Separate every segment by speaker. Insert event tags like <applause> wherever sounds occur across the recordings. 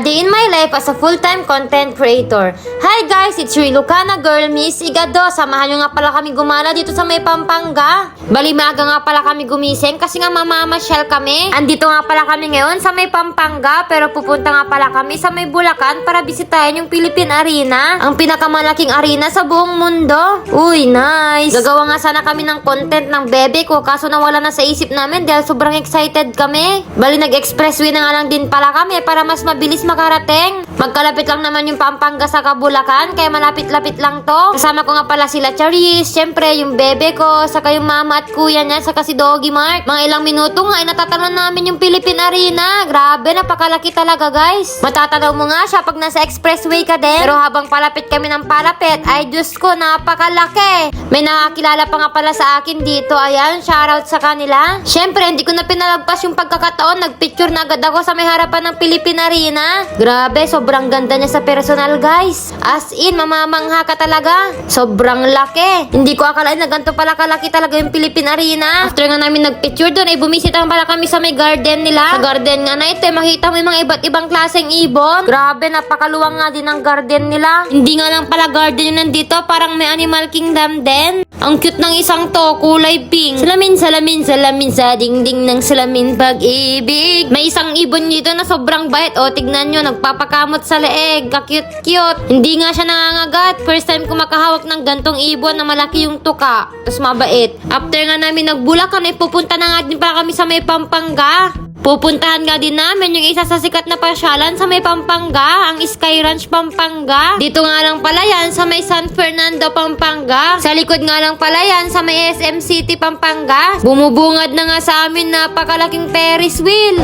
Speaker 1: Day in my life as a full-time content creator. Hi guys, it's your Lucana girl, Miss Igado. Samahan nyo nga pala kami gumala dito sa may Pampanga. Bali maaga nga pala kami gumising kasi nga mamamasyal kami. Andito nga pala kami ngayon sa may Pampanga pero pupunta nga pala kami sa may Bulacan para bisitahin yung Philippine Arena. Ang pinakamalaking arena sa buong mundo. Uy, nice. Gagawa nga sana kami ng content ng bebe ko kaso nawala na sa isip namin dahil sobrang excited kami. Bali nag-expressway na nga lang din pala kami para mas mabilis makarating. Magkalapit lang naman yung Pampanga sa Kabulacan kaya malapit-lapit lang to. Kasama ko nga pala sila Charis, syempre yung bebe ko, saka yung mama at kuya niya, saka si Doggy Mark. Mga ilang minuto nga ay natatanong namin yung Philippine Arena. Grabe, napakalaki talaga guys. Matatanaw mo nga siya pag nasa expressway ka din. Pero habang palapit kami ng palapit, ay Diyos ko, napakalaki. May nakakilala pa nga pala sa akin dito. Ayan, shoutout sa kanila. Syempre, hindi ko na pinalagpas yung pagkakataon. Nagpicture na agad ako sa may harapan ng Philippine Arena. Grabe, sobrang ganda niya sa personal, guys. As in, mamamangha ka talaga. Sobrang laki. Hindi ko akalain na ganito pala kalaki talaga yung Philippine Arena. After nga namin nagpicture doon, ay bumisita pala kami sa may garden nila. Sa garden nga na ito, eh, makita mo yung mga iba't ibang klaseng ibon. Grabe, napakaluwang nga din ang garden nila. Hindi nga lang pala garden yun nandito, parang may animal kingdom din. Ang cute ng isang to, kulay pink. Salamin, salamin, salamin sa dingding ng salamin pag-ibig. May isang ibon dito na sobrang bait. O, tignan nyo, nagpapakamot sa leeg. Ka-cute-cute. Hindi nga siya nangangagat. First time ko makahawak ng gantong ibon na malaki yung tuka. Tapos mabait. After nga namin nagbulakan, ay pupunta na nga din pala kami sa may Pampanga. Pupuntahan nga din namin yung isa sa sikat na pasyalan sa may Pampanga, ang Sky Ranch Pampanga. Dito nga lang pala yan sa may San Fernando Pampanga. Sa likod nga lang pala yan sa may SM City Pampanga. Bumubungad na nga sa amin napakalaking Ferris wheel.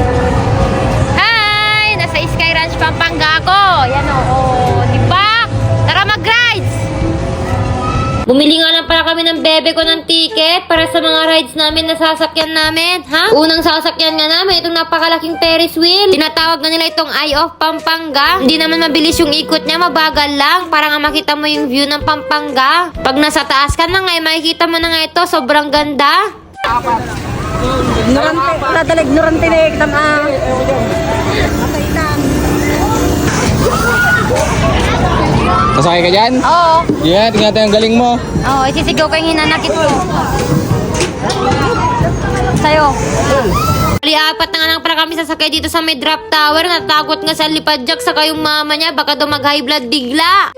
Speaker 1: Hi! Nasa Sky Ranch Pampanga ako. Yan o. Oh, di ba? Tara mag-rides! Bumili nga lang pala kami ng bebe ko ng ticket para sa mga rides namin na sasakyan namin. Ha? Unang sasakyan nga namin, itong napakalaking Ferris wheel. Tinatawag nga nila itong Eye of Pampanga. Hindi naman mabilis yung ikot niya, mabagal lang. Para nga makita mo yung view ng Pampanga. Pag nasa taas ka na nga, eh, makikita mo na nga ito, sobrang ganda.
Speaker 2: Ignorante, ignorante na iktam ah.
Speaker 3: Masakay ka dyan?
Speaker 1: Oo.
Speaker 3: Yeah, tingnan natin ang galing mo.
Speaker 1: Oo, isisigaw ko yung hinanakit ko. Sa'yo. Bali, apat na nga lang pala kami sasakay dito sa may drop tower. Natakot nga sa lipad jack saka yung mama niya. Baka daw mag-high blood bigla.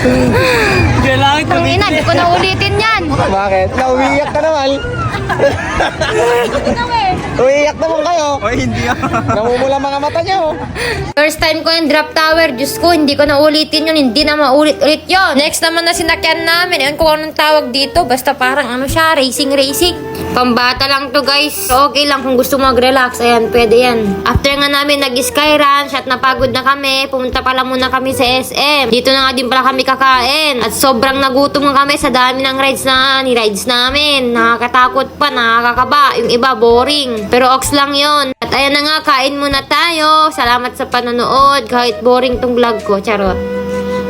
Speaker 1: <laughs>
Speaker 3: Kailangan
Speaker 1: Tangina, di ko na ulitin yan.
Speaker 3: Bakit? Nauwiyak ka naman. Uwiyak naman kayo. Oy, hindi <laughs> Namumula mga mata niyo.
Speaker 1: First time ko yung drop tower, Diyos ko, hindi ko na ulitin yun, hindi na maulit-ulit yun. Next naman na sinakyan namin, yun kung anong tawag dito, basta parang ano siya, racing-racing. Pambata lang to guys. So, okay lang kung gusto mag-relax, ayan, pwede yan. After nga namin nag-sky ranch at napagod na kami, pumunta pala muna kami sa SM. Dito na nga din pala kami kakain. At sobrang nagutom nga kami sa dami ng rides na ni-rides namin. Nakakatakot pa, nakakakaba. Yung iba, boring. Pero ox lang yon. At ayan na nga, kain muna tayo. Salamat sa panonood. Kahit boring tong vlog ko. Charot.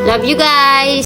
Speaker 1: Love you guys!